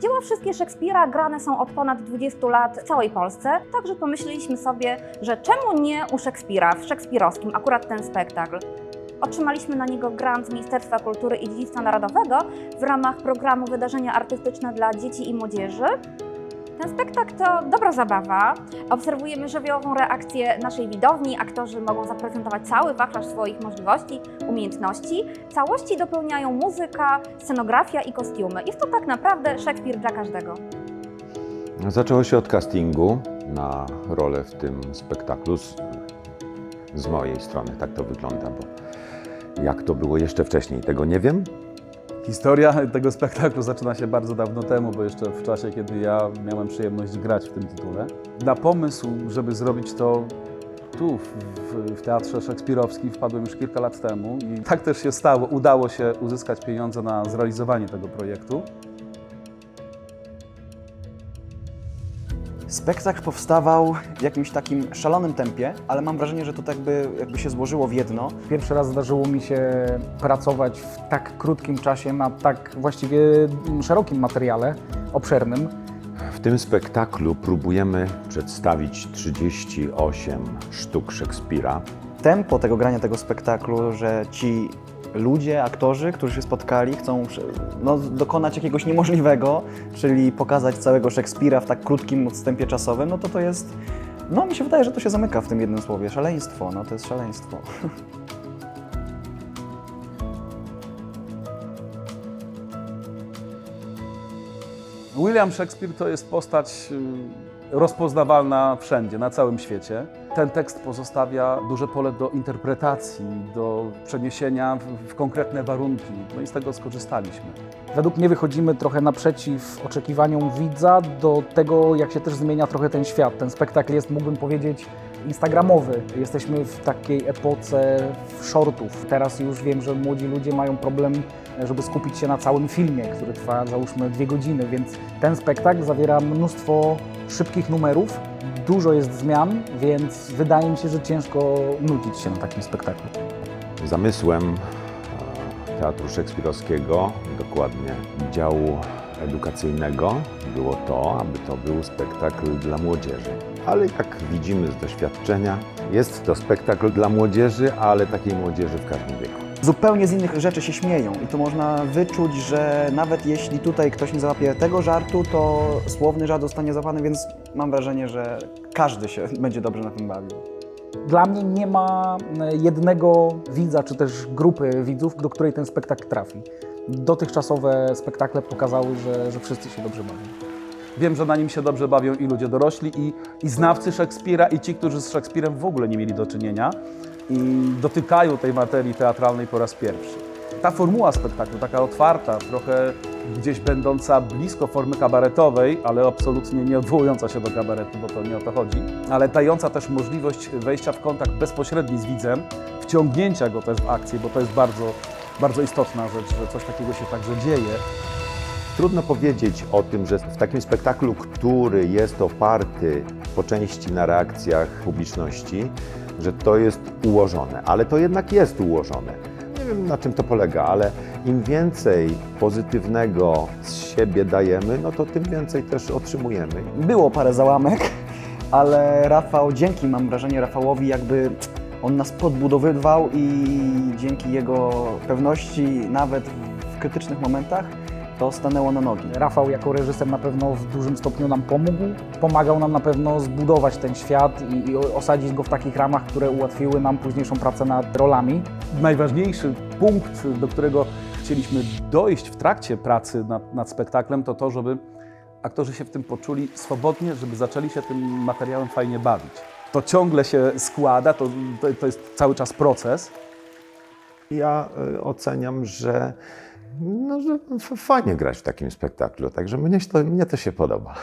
Dzieła wszystkie Szekspira grane są od ponad 20 lat w całej Polsce, także pomyśleliśmy sobie, że czemu nie u Szekspira, w szekspirowskim, akurat ten spektakl. Otrzymaliśmy na niego grant z Ministerstwa Kultury i Dziedzictwa Narodowego w ramach programu Wydarzenia Artystyczne dla Dzieci i Młodzieży. Ten spektakl to dobra zabawa. Obserwujemy żywiołową reakcję naszej widowni. Aktorzy mogą zaprezentować cały wachlarz swoich możliwości, umiejętności. Całości dopełniają muzyka, scenografia i kostiumy. Jest to tak naprawdę Szekspir dla każdego. Zaczęło się od castingu na rolę w tym spektaklu z, z mojej strony. Tak to wygląda, bo jak to było jeszcze wcześniej, tego nie wiem. Historia tego spektaklu zaczyna się bardzo dawno temu, bo jeszcze w czasie, kiedy ja miałem przyjemność grać w tym tytule. Na pomysł, żeby zrobić to tu, w, w Teatrze Szekspirowskim, wpadłem już kilka lat temu i tak też się stało. Udało się uzyskać pieniądze na zrealizowanie tego projektu. Spektakl powstawał w jakimś takim szalonym tempie, ale mam wrażenie, że to tak by, jakby się złożyło w jedno. Pierwszy raz zdarzyło mi się pracować w tak krótkim czasie na tak właściwie szerokim materiale, obszernym. W tym spektaklu próbujemy przedstawić 38 sztuk Szekspira. Tempo tego grania tego spektaklu, że ci ludzie, aktorzy, którzy się spotkali, chcą no, dokonać jakiegoś niemożliwego, czyli pokazać całego Szekspira w tak krótkim odstępie czasowym, no to to jest, no mi się wydaje, że to się zamyka w tym jednym słowie, szaleństwo, no to jest szaleństwo. William Shakespeare to jest postać y, rozpoznawalna wszędzie, na całym świecie. Ten tekst pozostawia duże pole do interpretacji, do przeniesienia w, w konkretne warunki, no i z tego skorzystaliśmy. Według mnie wychodzimy trochę naprzeciw oczekiwaniom widza do tego, jak się też zmienia trochę ten świat. Ten spektakl jest, mógłbym powiedzieć, instagramowy. Jesteśmy w takiej epoce shortów. Teraz już wiem, że młodzi ludzie mają problem, żeby skupić się na całym filmie, który trwa załóżmy dwie godziny, więc ten spektakl zawiera mnóstwo szybkich numerów, dużo jest zmian, więc wydaje mi się, że ciężko nudzić się na takim spektaklu. Zamysłem e, Teatru Szekspirowskiego, dokładnie działu edukacyjnego, było to, aby to był spektakl dla młodzieży. Ale jak widzimy z doświadczenia, jest to spektakl dla młodzieży, ale takiej młodzieży w każdym wieku. Zupełnie z innych rzeczy się śmieją i to można wyczuć, że nawet jeśli tutaj ktoś nie załapie tego żartu, to słowny żart zostanie złapany, więc mam wrażenie, że każdy się będzie dobrze na tym bawił. Dla mnie nie ma e, jednego widza, czy też grupy widzów, do której ten spektakl trafi. Dotychczasowe spektakle pokazały, że, że wszyscy się dobrze bawią. Wiem, że na nim się dobrze bawią i ludzie dorośli, i, i znawcy Szekspira, i ci, którzy z Szekspirem w ogóle nie mieli do czynienia i dotykają tej materii teatralnej po raz pierwszy. Ta formuła spektaklu, taka otwarta, trochę gdzieś będąca blisko formy kabaretowej, ale absolutnie nie odwołująca się do kabaretu, bo to nie o to chodzi, ale dająca też możliwość wejścia w kontakt bezpośredni z widzem, wciągnięcia go też w akcję, bo to jest bardzo, bardzo istotna rzecz, że coś takiego się także dzieje. Trudno powiedzieć o tym, że w takim spektaklu, który jest oparty po części na reakcjach publiczności, że to jest ułożone, ale to jednak jest ułożone. Nie wiem na czym to polega, ale im więcej pozytywnego z siebie dajemy, no to tym więcej też otrzymujemy. Było parę załamek, ale Rafał, dzięki mam wrażenie Rafałowi, jakby on nas podbudowywał i dzięki jego pewności, nawet w krytycznych momentach, to stanęło na nogi. Rafał jako reżyser na pewno w dużym stopniu nam pomógł. Pomagał nam na pewno zbudować ten świat i, i osadzić go w takich ramach, które ułatwiły nam późniejszą pracę nad rolami. najważniejszy punkt, do którego chcieliśmy dojść w trakcie pracy nad, nad spektaklem, to to, żeby aktorzy się w tym poczuli swobodnie, żeby zaczęli się tym materiałem fajnie bawić. To ciągle się składa, to, to, to jest cały czas proces. Ja y, oceniam, że, no, że fajnie grać w takim spektaklu, także mnie to, mnie to się podoba.